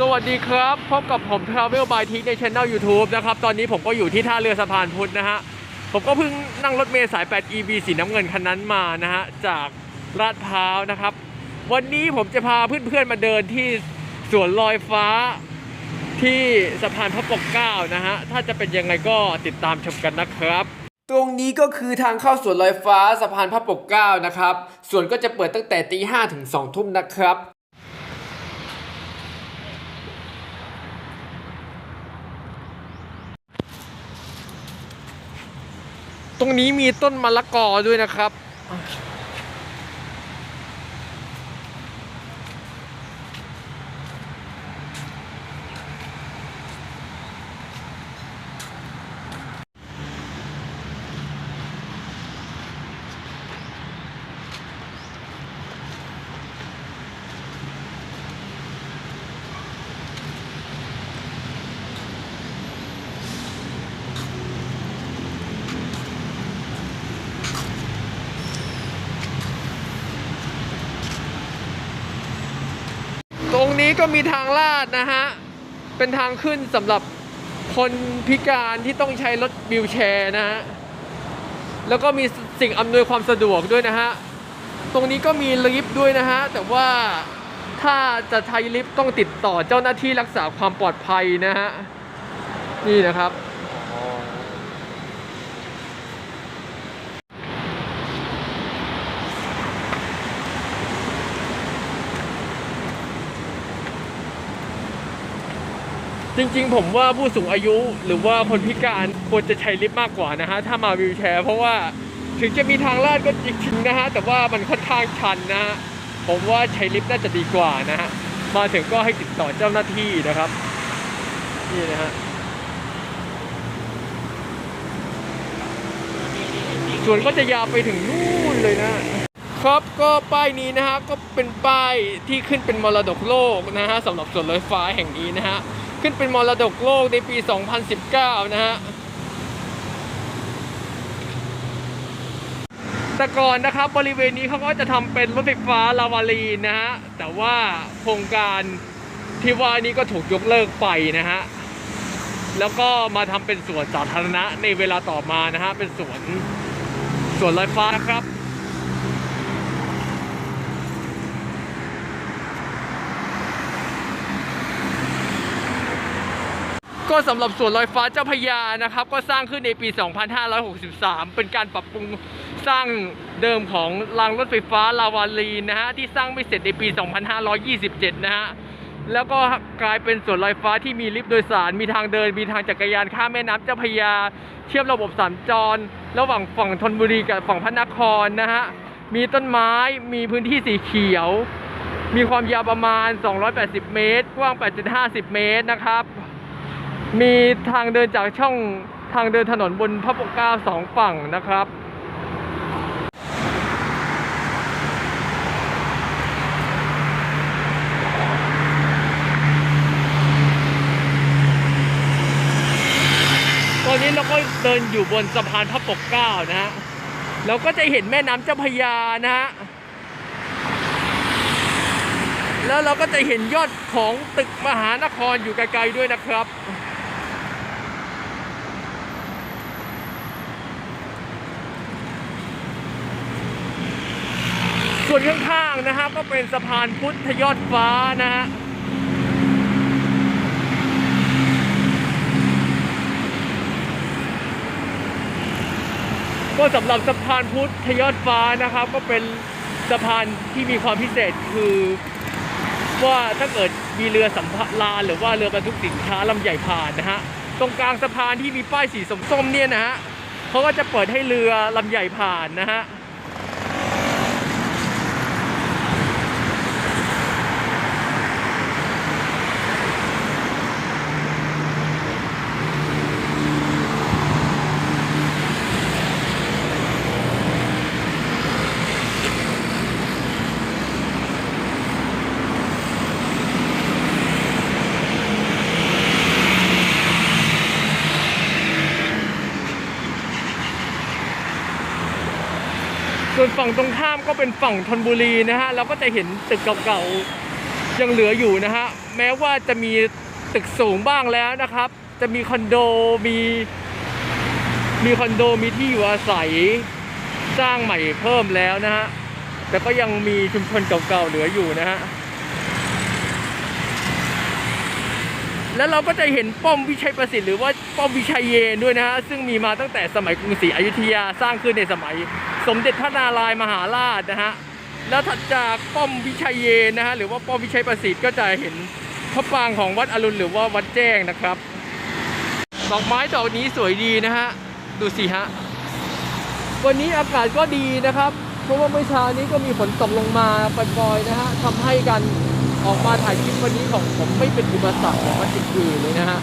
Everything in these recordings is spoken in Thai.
สวัสดีครับ พบกับผม Travel by t ในช่อง YouTube นะครับ ตอนนี้ผมก็อยู่ที่ท่าเรือสะพานพุทธนะฮะ ผมก็เพิ่งนั่งรถเมล์สาย 8 EV สีน้ำเงินคันนั้นมานะฮะ จากลาดพร้าวนะครับ วันนี้ผมจะพาเพื่อนๆมาเดินที่สวนลอยฟ้าที่สะพานพระปกเกล้านะฮะ ถ้าจะเป็นยังไงก็ติดตามชมกันนะครับ ตรงนี้ก็คือทางเข้าสวนลอยฟ้าสะพานพระปกเกล้านะครับส่วนก็จะเปิดตั้งแต่ตีห้ถึง2ทุ่มนะครับ ตรงนี้มีต้นมะละกอด้วยนะครับ นี้ก็มีทางลาดนะฮะ เป็นทางขึ้นสำหรับคนพิการที่ต้องใช้รถวิวแชร์นะฮะ แล้วก็มีสิ่งอำนวยความสะดวกด้วยนะฮะ ตรงนี้ก็มีลิฟต์ด้วยนะฮะ แต่ว่าถ้าจะใช้ลิฟต์ต้องติดต่อเจ้าหน้าที่รักษาความปลอดภัยนะฮะ นี่นะครับ จริงๆ ผมว่าผู้สูงอายุหรือว่าคนพิการควรจะใช้ลิฟต์มากกว่านะฮะ ถ้ามาวิวแชร์ เพราะว่าถึงจะมีทางลาดก็จริงๆนะฮะ แต่ว่ามันค่อนข้างชันนะฮะ ผมว่าใช้ลิฟต์น่าจะดีกว่านะฮะ มาถึงก็ให้ติดต่อเจ้าหน้าที่นะครับ นี่นะฮะส่วนก็จะยาวไปถึงนู่นเลยนะครับก็ป้ายนี้นะฮะก็เป็นป้ายที่ขึ้นเป็นมรดกโลกนะฮะสำหรับสวนรถไฟฟ้าแห่งนี้นะฮะ ขึ้นเป็นมรดกโลกในปี 2019 นะฮะ แต่ก่อนนะครับบริเวณนี้เขาก็จะทำเป็นรถไฟฟ้าลาวารีนะฮะ แต่ว่าโครงการที่ว่านี้ก็ถูกยกเลิกไปนะฮะ แล้วก็มาทำเป็นสวนสาธารณะในเวลาต่อมานะฮะ เป็นสวนสวนลอยฟ้านะครับ ก็สำหรับสวนลอยฟ้าเจ้าพยานะครับ ก็สร้างขึ้นในปี 2563 เป็นการปรับปรุงสร้างเดิมของรางรถไฟฟ้าลาวาลีนะฮะที่สร้างไม่เสร็จในปี 2527 นะฮะแล้วก็กลายเป็นสวนลอยฟ้าที่มีลิฟต์โดยสาร มีทางเดิน มีทางจักรยานข้ามแม่น้ำเจ้าพยา เชื่อมระบบสัญจร ระหว่างฝั่งธนบุรีกับฝั่งพระนครนะฮะ มีต้นไม้ มีพื้นที่สีเขียว มีความยาวประมาณ 280 เมตร กว้าง 8.50 เมตรนะครับ มีทางเดินจากช่องทางเดินถนนบนพระปกเกล้าสองฝั่งนะครับตอนนี้เราก็เดินอยู่บนสะพานพระปกเกล้านะฮะเราก็จะเห็นแม่น้ำเจ้าพยานะฮะแล้วเราก็จะเห็นยอดของตึกมหานครอยู่ไกลๆด้วยนะครับ วนข้างๆนะฮะก็เป็นสะพานพุทธยอดฟ้านะฮะก็สำหรับสะพานพุทธยอดฟ้านะครับ ก็เป็นสะพานที่มีความพิเศษคือ ว่าถ้าเกิดมีเรือสัมภาระหรือว่าเรือบรรทุกสินค้าลำใหญ่ผ่านนะฮะตรงกลางสะพานที่มีป้ายสีส้มๆเนี่ยนะฮะเขาก็จะเปิดให้เรือลำใหญ่ผ่านนะฮะ วนฝั่งตรงข้ามก็เป็นฝั่งธนบุรีนะฮะเราก็จะเห็นตึกเก่าๆยังเหลืออยู่นะฮะแม้ว่าจะมีตึกสูงบ้างแล้วนะครับ จะมีคอนโดมีมีคอนโดมีที่อยู่อาศัยสร้างใหม่เพิ่มแล้วนะฮะแต่ก็ยังมีชุมชนเก่าๆเหลืออยู่นะฮะ แล้วเราก็จะเห็นป้อมวิชัยประสิทธิ์หรือว่าป้อมวิชัยเยนด้วยนะฮะซึ่งมีมาตั้งแต่สมัยกรุงศรีอยุธยาสร้างขึ้นในสมัย สมเด็จพระนารายมหาราชนะฮะแล้วถัดจากป้อมวิชัยเยนนะฮะหรือว่าป้อมวิชัยประสิทธิ์ก็จะเห็นพระปรางของวัดอรุณหรือว่าวัดแจ้งนะครับดอกไม้ดอกนี้สวยดีนะฮะดูสิฮะวันนี้อากาศก็ดีนะครับ เพราะว่าเมื่อเช้านี้ก็มีฝนตกลงมาปล่อยๆนะฮะทำให้กัน ออกมาถ่ายคลิปวันนี้ของผมไม่เป็นอุปสรรคของวันอื่นๆเลยนะฮะ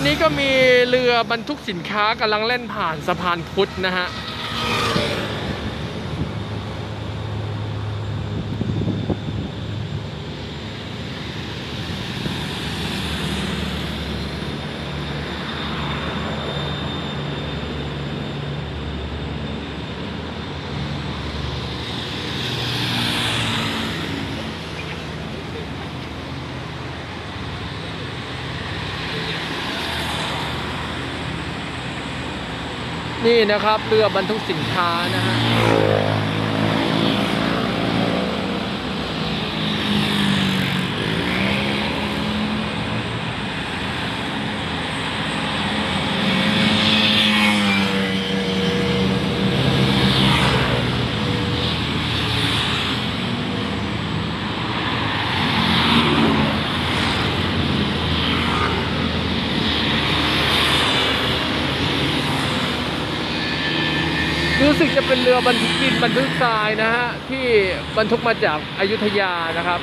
อนนี้ก็มีเรือบรรทุกสินค้ากำลังเล่นผ่านสะพานพุทธนะฮะ นี่นะครับเรือบรรทุกสินค้านะฮะ รู้สึกจะเป็นเรือ บรรทุกดินบรรทุกทรายนะฮะที่บรรทุกมาจากอายุทยานะครับ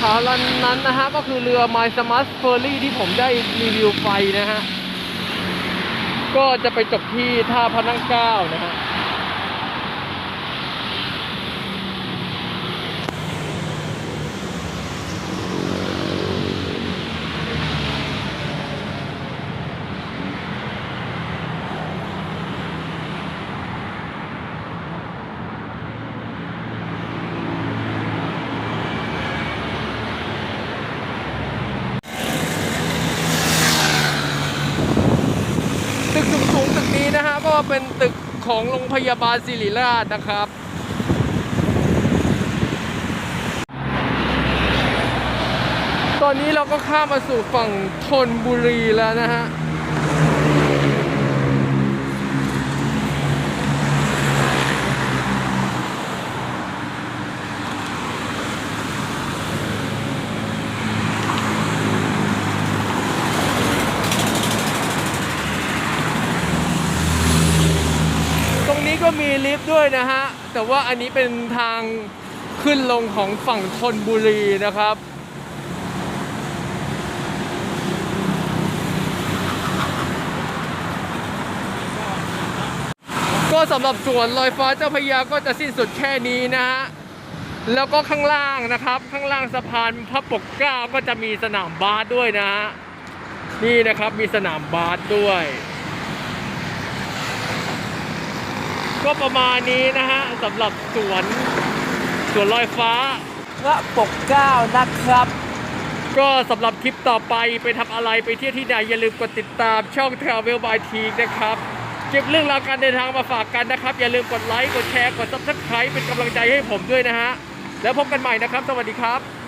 ขาวๆลำนั้นนะฮะ ก็คือเรือ My Smart Ferry ที่ผมได้รีวิวไปนะฮะ ก็จะไปจบที่ท่าพระนั่งเก้านะฮะ ก็เป็นตึกของโรงพยาบาลศิริราชนะครับตอนนี้เราก็ข้ามมาสู่ฝั่งธนบุรีแล้วนะฮะ ตรงนี้ก็มี ลิฟต์ด้วยนะฮะ แต่ว่าอันนี้เป็นทางขึ้นลงของฝั่งธนบุรีนะครับ ก็สำหรับสวนลอยฟ้าเจ้าพยาก็จะสิ้นสุดแค่นี้นะฮะ แล้วก็ข้างล่างนะครับ ข้างล่างสะพานพระปกเกล้าก็จะมีสนามบาสด้วยนะฮะ นี่นะครับมีสนามบาสด้วย ก็ประมาณนี้นะฮะสำหรับสวนสวนลอยฟ้าพระปกเก้านะครับ ก็สำหรับคลิปต่อไปไปทำอะไรไปเที่ยวที่ไหนอย่าลืมกดติดตามช่อง Travel by t ีนะครับเก็บเรื่องราวการเดินทางมาฝากกันนะครับ อย่าลืมกดไลค์ กดแชร์ กด Subscribe เป็นกำลังใจให้ผมด้วยนะฮะ แล้วพบกันใหม่นะครับ สวัสดีครับ